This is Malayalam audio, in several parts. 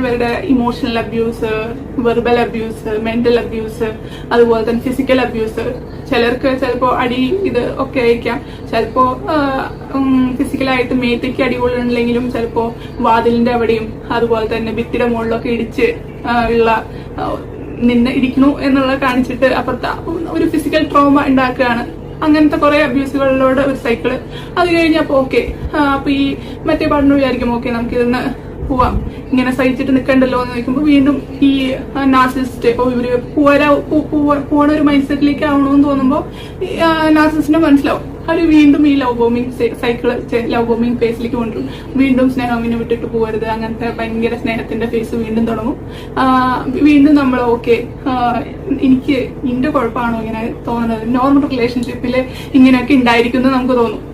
ഇവരുടെ emotional abuse verbal abuse mental abuse അതുപോലെ തന്നെ ഫിസിക്കൽ അബ്യൂസ് ചിലർക്ക് ചിലപ്പോൾ അടി ഇത് ഒക്കെ ആയിരിക്കാം. ചിലപ്പോൾ ഫിസിക്കലായിട്ട് മേത്തേക്ക് അടി കൊള്ളുന്നില്ലെങ്കിലും ചിലപ്പോൾ വാതിലിന്റെ അവിടെയും അതുപോലെ തന്നെ ഭിത്തിയുടെ മുകളിലൊക്കെ ഇടിച്ച് ഉള്ള നിന്നെ ഇരിക്കണു എന്നുള്ളത് കാണിച്ചിട്ട് അപ്പുറത്ത് ഒരു ഫിസിക്കൽ ട്രോമ ഉണ്ടാക്കുകയാണ്. അങ്ങനത്തെ കുറെ അബ്യൂസുകളിലൂടെ ഒരു സൈക്കിൾ അത് കഴിഞ്ഞപ്പോ ഓക്കെ അപ്പൊ ഈ മറ്റേ പാടിന് വിചാരിക്കും ഓക്കെ നമുക്ക് ഇതിന്ന് പോവാം. ഇങ്ങനെ സഹിച്ചിട്ട് നിൽക്കണ്ടല്ലോ എന്ന് ചോദിക്കുമ്പോൾ വീണ്ടും ഈ നാസിസ്റ്റ് ഓ ഇവർ പോരാ പോണ ഒരു മൈൻഡ് സെറ്റിലേക്ക് ആവണമെന്ന് തോന്നുമ്പോൾ നാസിസ്റ്റിന് മനസ്സിലാവും. അവർ വീണ്ടും ഈ ലവ് ബോമിങ് സൈക്കിൾ ലവ് ബോമിങ് ഫേസിലേക്ക് കൊണ്ടുവരും. വീണ്ടും സ്നേഹമിനെ വിട്ടിട്ട് പോകരുത് അങ്ങനത്തെ ഭയങ്കര സ്നേഹത്തിന്റെ ഫേസ് വീണ്ടും തുടങ്ങും. വീണ്ടും നമ്മൾ ഓക്കെ എനിക്ക് ഇന്റെ കുഴപ്പമാണോ ഇങ്ങനെ തോന്നുന്നത്? നോർമൽ റിലേഷൻഷിപ്പിൽ ഇങ്ങനെയൊക്കെ ഉണ്ടായിരിക്കുന്നു നമുക്ക് തോന്നും.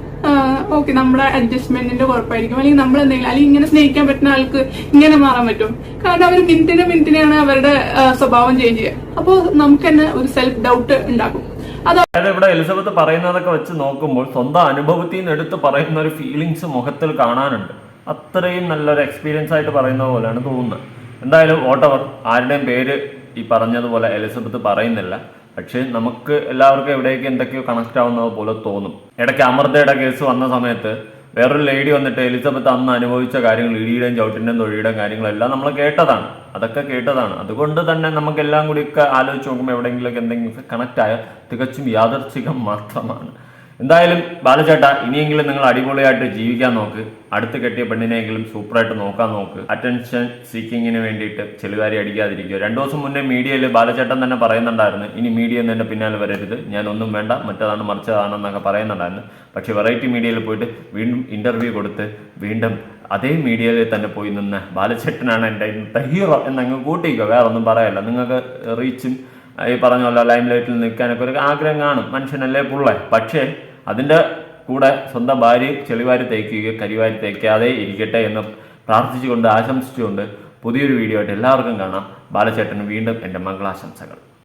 ഓക്കെ നമ്മുടെ അഡ്ജസ്റ്റ്മെന്റിന്റെ കുഴപ്പമായിരിക്കും. അല്ലെങ്കിൽ നമ്മൾ എന്തെങ്കിലും അല്ലെങ്കിൽ ഇങ്ങനെ സ്നേഹിക്കാൻ പറ്റുന്ന ആൾക്ക് ഇങ്ങനെ മാറാൻ പറ്റും. കാരണം അവർ മിനിറ്റിന് മിനിറ്റിനെയാണ് അവരുടെ സ്വഭാവം ചേഞ്ച് ചെയ്യുക. അപ്പോൾ നമുക്ക് തന്നെ ഒരു സെൽഫ് ഡൗട്ട് ഉണ്ടാകും. അത് അതായത് ഇവിടെ എലിസബത്ത് പറയുന്നതൊക്കെ വെച്ച് നോക്കുമ്പോൾ സ്വന്തം അനുഭവത്തിൽ നിന്ന് എടുത്ത് പറയുന്ന ഒരു ഫീലിങ്സ് മുഖത്തിൽ കാണാനുണ്ട്. അത്രയും നല്ലൊരു എക്സ്പീരിയൻസ് ആയിട്ട് പറയുന്ന പോലെയാണ് തോന്നുന്നത്. എന്തായാലും വോട്ടവർ ആരുടെയും പേര് ഈ പറഞ്ഞതുപോലെ എലിസബത്ത് പറയുന്നില്ല. പക്ഷേ നമുക്ക് എല്ലാവർക്കും എവിടേക്ക് എന്തൊക്കെയോ കണക്ട് ആവുന്നത് പോലെ തോന്നും. ഇടയ്ക്ക് അമൃതയുടെ കേസ് വന്ന സമയത്ത് വേറൊരു ലേഡി വന്നിട്ട് എലിസബത്ത് അന്ന് അനുഭവിച്ച കാര്യങ്ങൾ ഇടിയുടെയും ചവിട്ടിന്റെയും തൊഴിയുടെയും കാര്യങ്ങളെല്ലാം നമ്മൾ കേട്ടതാണ്. അതൊക്കെ കേട്ടതാണ്. അതുകൊണ്ട് തന്നെ നമുക്ക് എല്ലാം കൂടി ഒക്കെ ആലോചിച്ച് നോക്കുമ്പോൾ എവിടെയെങ്കിലുമൊക്കെ എന്തെങ്കിലും കണക്ട് ആയ തികച്ചും യാദർച്ഛികം മാത്രമാണ്. എന്തായാലും ബാലചേട്ട ഇനിയെങ്കിലും നിങ്ങൾ അടിപൊളിയായിട്ട് ജീവിക്കാൻ നോക്ക്. അടുത്ത് കെട്ടിയ പെണ്ണിനെങ്കിലും സൂപ്പറായിട്ട് നോക്കാൻ നോക്ക്. അറ്റൻഷൻ സീക്കിങ്ങിന് വേണ്ടിയിട്ട് ചെലുകാരി അടിക്കാതിരിക്കുക. രണ്ടു ദിവസം മുന്നേ മീഡിയയിൽ ബാലചേട്ടൻ തന്നെ പറയുന്നുണ്ടായിരുന്നു. ഇനി മീഡിയ ഒന്നും എന്റെ പിന്നാലെ വരരുത്. ഞാൻ ഒന്നും വേണ്ട. മറ്റേതാണ് മറിച്ചതാണെന്നൊക്കെ പറയുന്നുണ്ടായിരുന്നു. പക്ഷെ വെറൈറ്റി മീഡിയയിൽ പോയിട്ട് വീണ്ടും ഇന്റർവ്യൂ കൊടുത്ത് വീണ്ടും അതേ മീഡിയയിൽ തന്നെ പോയി നിന്ന് ബാലചേട്ടനാണ് എന്റെ ഇന്നത്തെ ഹീറോ എന്നങ്ങ് കൂട്ടിക്കോ. വേറെ ഒന്നും പറയല്ല. നിങ്ങൾക്ക് റീച്ചും ഈ പറഞ്ഞ ലൈം ലൈറ്റിൽ നിൽക്കാനൊക്കെ ഒരു ആഗ്രഹം കാണും. മനുഷ്യനല്ലേ പുള്ള? പക്ഷേ അതിന്റെ കൂടെ സ്വന്തം ഭാര്യ ചെളിവാരി തേക്കുകയോ കരിവാരി തേക്കാതെ ഇരിക്കട്ടെ എന്ന് പ്രാർത്ഥിച്ചുകൊണ്ട് ആശംസിച്ചുകൊണ്ട് പുതിയൊരു വീഡിയോ ആയിട്ട് എല്ലാവർക്കും കാണാം. ബാലചേട്ടന് വീണ്ടും എന്റെ മംഗളാശംസകൾ.